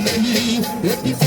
Let me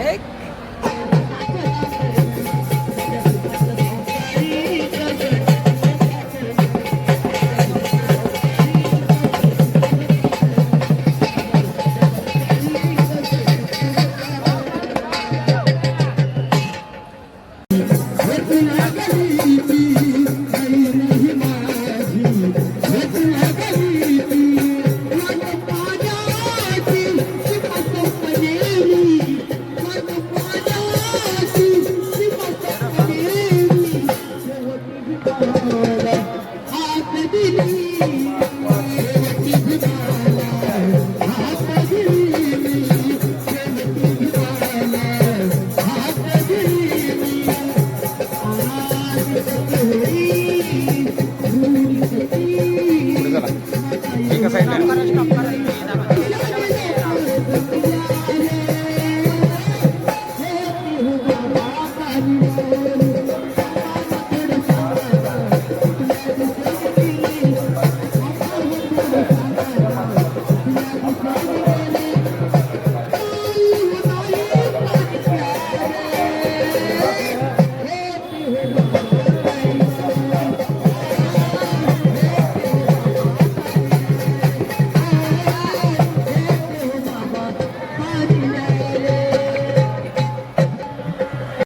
egg प्रफिल आप DOJ, आप ऑलाइ, आप दिली आप जलाइ, आप दिली आप, पॉलाइ, आप